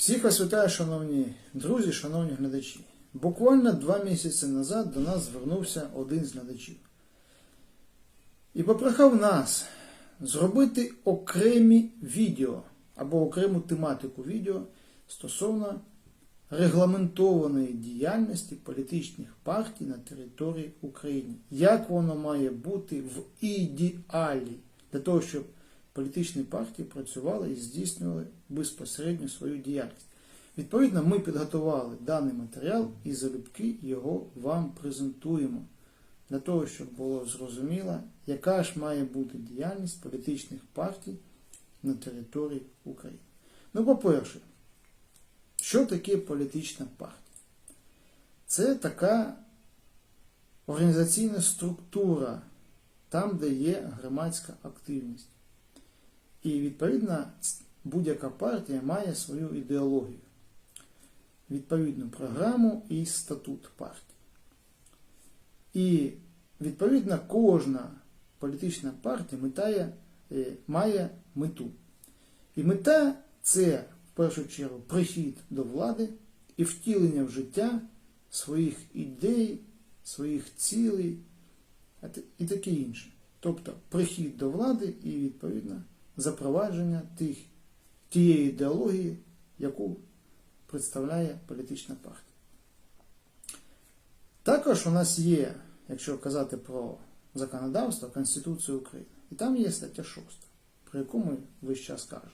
Всіх вас вітаю, шановні друзі, шановні глядачі. Буквально два місяці назад до нас звернувся один з глядачів і попрохав нас зробити окремі відео або окрему тематику відео стосовно регламентованої діяльності політичних партій на території України. Як воно має бути в ідеалі для того, щоб політичні партії працювали і здійснювали безпосередньо свою діяльність. Відповідно, ми підготували даний матеріал і залюбки його вам презентуємо для того, щоб було зрозуміло, яка ж має бути діяльність політичних партій на території України. Ну, по-перше, що таке політична партія? Це така організаційна структура, там, де є громадська активність. І відповідно будь-яка партія має свою ідеологію, відповідну програму і статут партії. І відповідно кожна політична партія метає, е, має мету. І мета це в першу чергу прихід до влади і втілення в життя своїх ідей, своїх цілей і таке інше. Тобто прихід до влади і відповідно запровадження тих, тієї ідеології, яку представляє політична партія. Також у нас є, якщо казати про законодавство, Конституція України. І там є стаття 6, про яку ми весь час кажемо.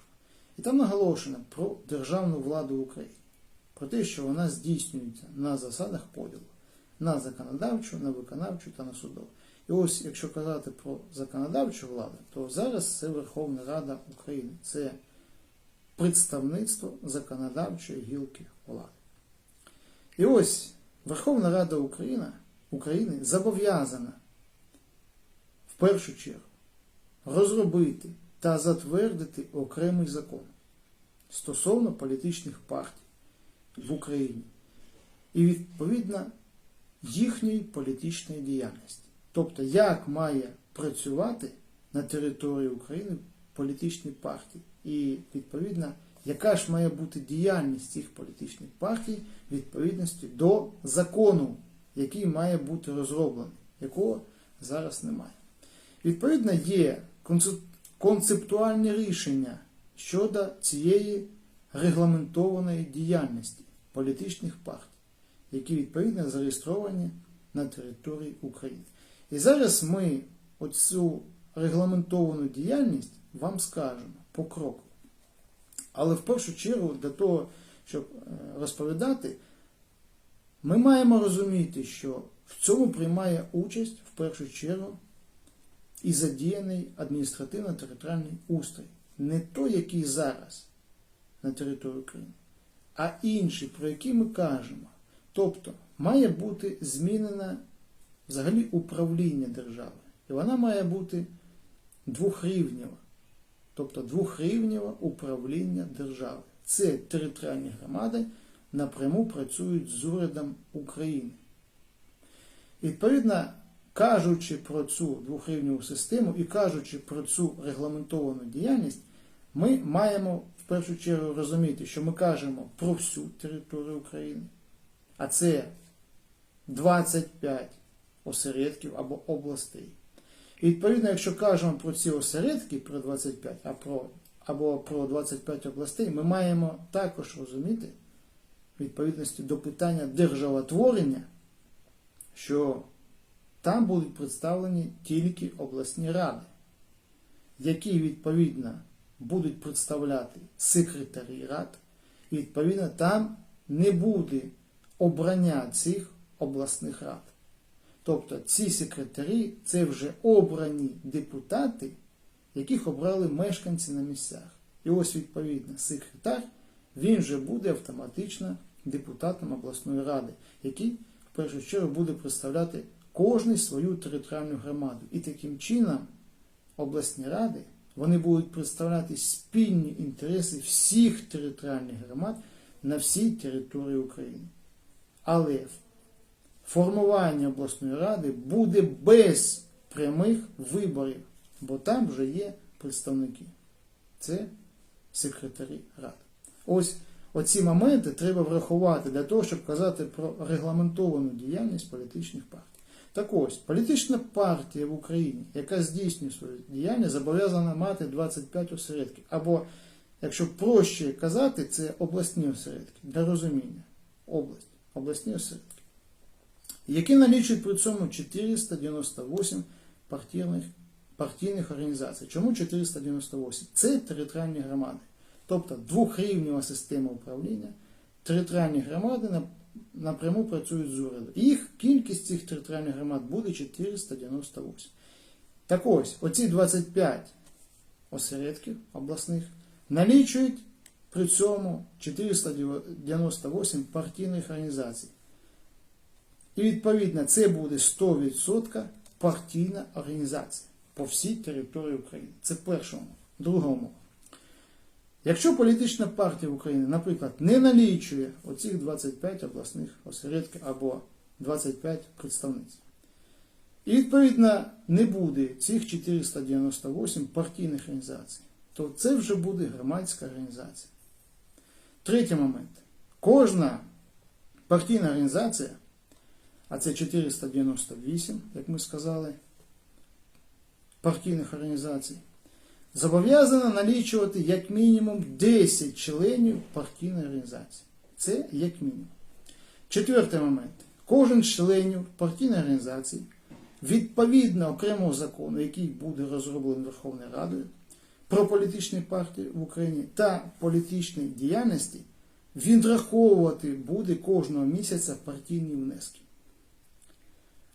І там наголошено про державну владу в Україні, про те, що вона здійснюється на засадах поділу на законодавчу, на виконавчу та на судову. І ось, якщо казати про законодавчу владу, то зараз це Верховна Рада України. Це представництво законодавчої гілки влади. І ось Верховна Рада України, України зобов'язана в першу чергу розробити та затвердити окремий закон стосовно політичних партій в Україні. І відповідно їхньої політичної діяльності. Тобто, як має працювати на території України політичні партії, і відповідно, яка ж має бути діяльність цих політичних партій відповідності до закону, який має бути розроблений, якого зараз немає. Відповідно, є концептуальні рішення щодо цієї регламентованої діяльності політичних партій які відповідно зареєстровані на території України. І зараз ми оцю регламентовану діяльність вам скажемо по кроку. Але в першу чергу, для того, щоб е, розповідати, ми маємо розуміти, що в цьому приймає участь в першу чергу і задіяний адміністративно-територіальний устрій. Не той, який зараз на території України, а інший, про який ми кажемо. Тобто має бути змінена взагалі управління держави. І вона має бути двохрівнева. Тобто двохрівневе управління держави. Це територіальні громади напряму працюють з урядом України. Відповідно, кажучи про цю двохрівневу систему і кажучи про цю регламентовану діяльність, ми маємо в першу чергу розуміти, що ми кажемо про всю територію України а це 25 осередків або областей. Відповідно, якщо кажемо про ці осередки, про 25, а про, або про 25 областей, ми маємо також розуміти, відповідності до питання державотворення, що там будуть представлені тільки обласні ради, які відповідно будуть представляти секретарі рад, і відповідно там не буде обрання цих обласних рад. Тобто ці секретарі це вже обрані депутати, яких обрали мешканці на місцях. І ось відповідно секретар, він вже буде автоматично депутатом обласної ради, який в першу чергу буде представляти кожну свою територіальну громаду. І таким чином обласні ради вони будуть представляти спільні інтереси всіх територіальних громад на всій території України. Але формування обласної ради буде без прямих виборів, бо там вже є представники. Це секретарі ради. Ось оці моменти треба врахувати для того, щоб казати про регламентовану діяльність політичних партій. Так ось, політична партія в Україні, яка здійснює свою діяльність, зобов'язана мати 25 осередків. Або, якщо проще казати, це обласні осередки для розуміння. Область, обласні осередки, які налічують при цьому 498 партійних, партійних організацій. Чому 498? Це територіальні громади. Тобто двохрівнева система управління, територіальні громади напряму працюють з урядом. Їх кількість цих територіальних громад буде 498. Так ось, оці 25 осередків обласних налічують при цьому 498 партійних організацій. І відповідно це буде 100% партійна організація по всій території України. Це перша умова. Друга умова. Якщо політична партія в Україні, наприклад, не налічує оцих 25 обласних осередків або 25 представниць, і відповідно не буде цих 498 партійних організацій, то це вже буде громадська організація. Третій момент. Кожна партійна організація, а це 498, як ми сказали, партійних організацій, зобов'язана налічувати як мінімум 10 членів партійної організації. Це як мінімум. Четвертий момент. Кожен з членів партійної організації відповідно окремого закону, який буде розроблений Верховною Радою про політичні партії в Україні та політичні діяльності, відраховувати буде кожного місяця партійні внески.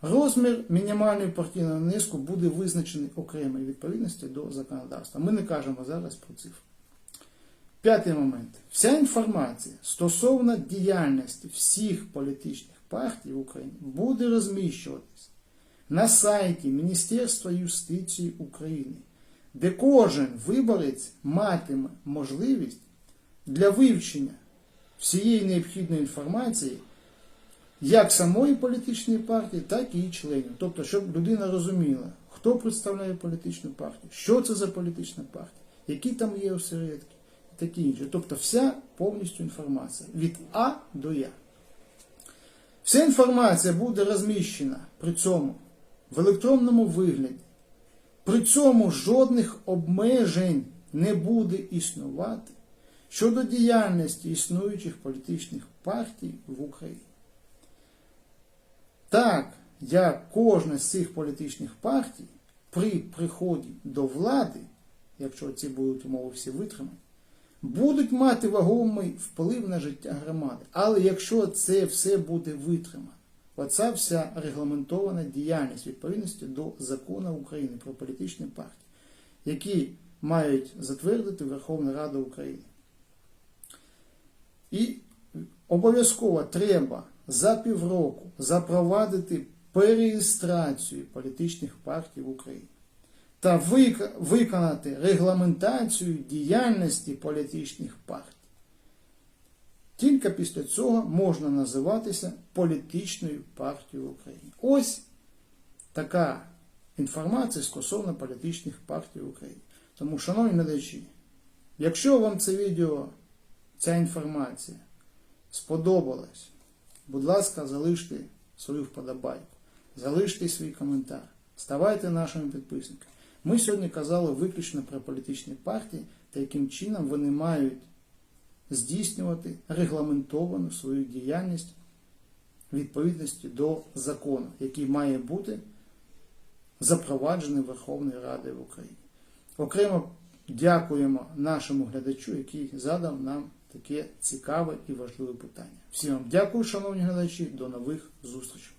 Розмір мінімальної партійного внеску буде визначений окремо відповідності до законодавства. Ми не кажемо зараз про цифру. П'ятий момент. Вся інформація стосовно діяльності всіх політичних партій в Україні буде розміщуватись на сайті Міністерства юстиції України, де кожен виборець матиме можливість для вивчення всієї необхідної інформації як самої політичної партії, так і її членів. Тобто, щоб людина розуміла, хто представляє політичну партію, що це за політична партія, які там є осередки і таке інше. Тобто вся повністю інформація від А до Я. Вся інформація буде розміщена при цьому в електронному вигляді. При цьому жодних обмежень не буде існувати щодо діяльності існуючих політичних партій в Україні. Так, як кожна з цих політичних партій при приході до влади, якщо ці будуть умови всі витримані, будуть мати вагомий вплив на життя громади. Але якщо це все буде витримано, оця вся регламентована діяльність відповідності до закону України про політичні партії, які мають затвердити Верховна Рада України. І обов'язково треба за півроку запровадити переєстрацію політичних партій в Україні та виконати регламентацію діяльності політичних партій. Тільки після цього можна називатися політичною партією в Україні. Ось така інформація стосовно політичних партій в Україні. Тому, шановні глядачі, якщо вам це відео, ця інформація сподобалась, будь ласка, залиште свою вподобайку, залиште свій коментар, ставайте нашими підписниками. Ми сьогодні казали виключно про політичні партії та яким чином вони мають здійснювати регламентовану свою діяльність відповідності до закону, який має бути запроваджений Верховною Радою в Україні. Окремо дякуємо нашому глядачу, який задав нам таке цікаве і важливе питання. Всім вам дякую, шановні глядачі, до нових зустрічей.